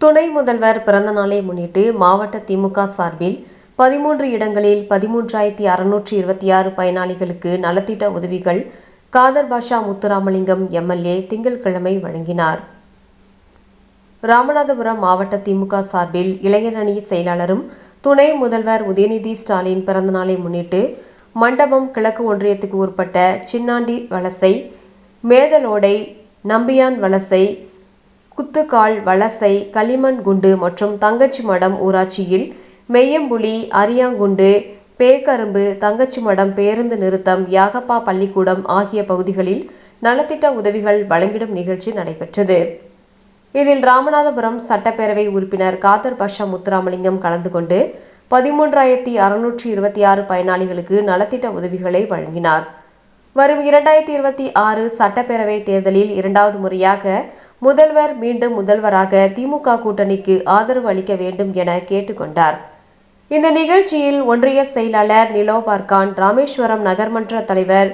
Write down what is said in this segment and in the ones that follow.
துணை முதல்வர் பிறந்தநாளை முன்னிட்டு மாவட்ட திமுக சார்பில் பதிமூன்று இடங்களில் பதிமூன்றாயிரத்தி அறுநூற்றி இருபத்தி ஆறு பயனாளிகளுக்கு நலத்திட்ட உதவிகள் காதர் பாஷா முத்துராமலிங்கம் எம்எல்ஏ திங்கட்கிழமை வழங்கினார். ராமநாதபுரம் மாவட்ட திமுக சார்பில் இளைஞரணி செயலாளரும் துணை முதல்வர் உதயநிதி ஸ்டாலின் பிறந்தநாளை முன்னிட்டு மண்டபம் கிழக்கு ஒன்றியத்துக்கு உட்பட்ட சின்னாண்டி வலசை மேதலோடை நம்பியான் வலசை குத்துக்கால் வலசை களிமண் குண்டு மற்றும் தங்கச்சி மடம் ஊராட்சியில் மெய்யம்புலி அரியாங்குண்டு பேக்கரும்பு தங்கச்சி மடம் பேருந்து நிறுத்தம் யாகப்பா பள்ளிக்கூடம் ஆகிய பகுதிகளில் நலத்திட்ட உதவிகள் வழங்கிடும் நிகழ்ச்சி நடைபெற்றது. இதில் ராமநாதபுரம் சட்டப்பேரவை உறுப்பினர் காதர் பாஷா முத்துராமலிங்கம் கலந்து கொண்டு பதிமூன்றாயிரத்தி அறுநூற்றி இருபத்தி ஆறு பயனாளிகளுக்கு நலத்திட்ட உதவிகளை வழங்கினார். வரும் இரண்டாயிரத்தி இருபத்தி ஆறு சட்டப்பேரவை தேர்தலில் இரண்டாவது முறையாக முதல்வர் மீண்டும் முதல்வராக திமுக கூட்டணிக்கு ஆதரவு அளிக்க வேண்டும் என கேட்டுக்கொண்டார் இந்த நிகழ்ச்சியில் ஒன்றிய செயலாளர் நிலோபார் கான் ராமேஸ்வரம் நகர்மன்ற தலைவர்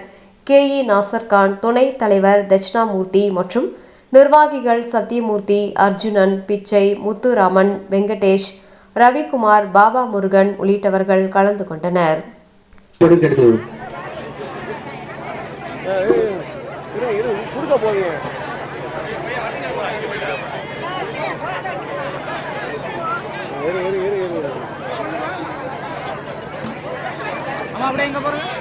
கே இ நாசர்கான் துணைத் தலைவர் தட்சிணாமூர்த்தி மற்றும் நிர்வாகிகள் சத்யமூர்த்தி அர்ஜுனன் பிச்சை முத்துராமன் வெங்கடேஷ் ரவிக்குமார் பாபா முருகன் உள்ளிட்டவர்கள் கலந்து கொண்டனர் கொடுக்க போறீங்க அப்படியே எங்க போறோம்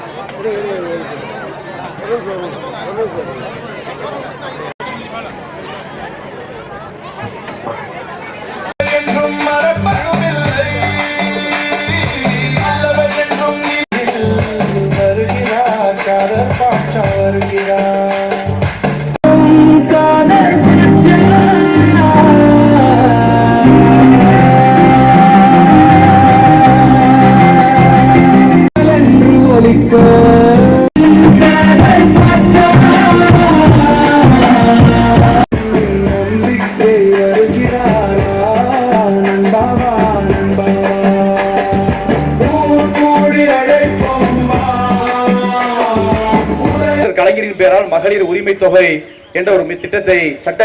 உதய கலைஞரின் பெயரால் மகளிர் உரிமை தொகை என்ற ஒரு திட்டத்தை சட்ட